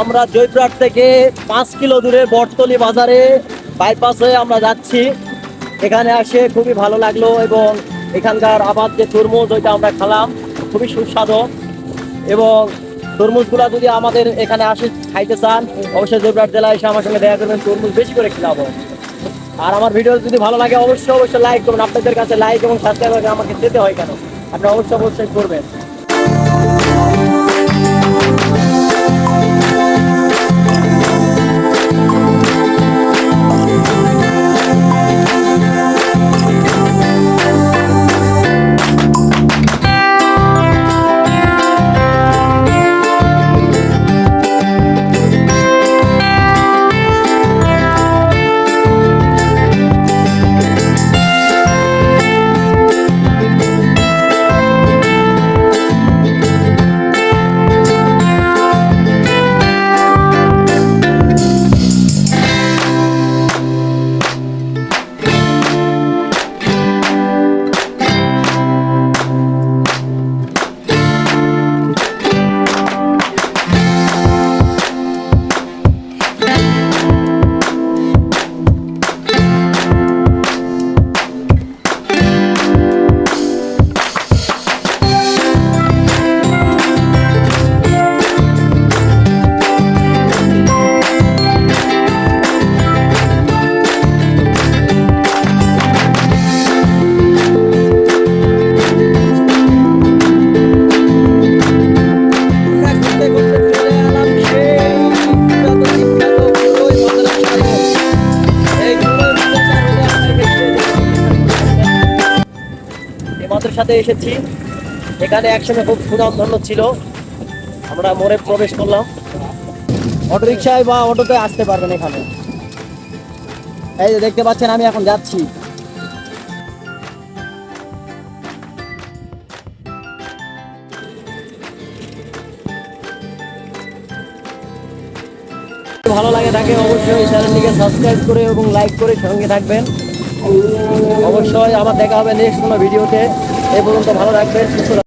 আমরা জয়পুরহাট থেকে পাঁচ কিলো দূরে বটতলি বাজারে বাইপাস হয়ে আমরা যাচ্ছি। এখানে আসে খুবই ভালো লাগল এবং এখানকার আবার যে তরমুজ, ওইটা আমরা খেলাম। খুবই সুস্বাদু। এবং তরমুজগুলা যদি আমাদের এখানে আসে খাইতে চান, অবশ্যই জয়পুরহাট জেলায় এসে আমার সঙ্গে দেখা করবেন, তরমুজ বেশি করে খেলাবো। আর আমার ভিডিও যদি ভালো লাগে, অবশ্যই অবশ্যই লাইক করবেন। আপনাদের কাছে লাইক এবং সাবস্ক্রাইব করে আমাকে যেতে হয় কেন? আপনি অবশ্যই অবশ্যই করবেন। Oh. মাদ্রাসাতে এসেছি। এখানে একসময় খুব সুনাম ধন্য ছিল। আমরা মোড়ে প্রবেশ করলাম। অটো রিক্সায় বা অটোতে আসতে পারবেন এখানে। এই যে দেখতে পাচ্ছেন, আমি এখন যাচ্ছি। ভালো লাগে থাকে অবশ্যই চ্যানেলটিকে সাবস্ক্রাইব করে এবং লাইক করে সঙ্গে থাকবেন। অবশ্যই আমার দেখা হবে নেক্সট কোনো ভিডিওতে এ পর্যন্ত ভালো রাখবেন সুস্থ।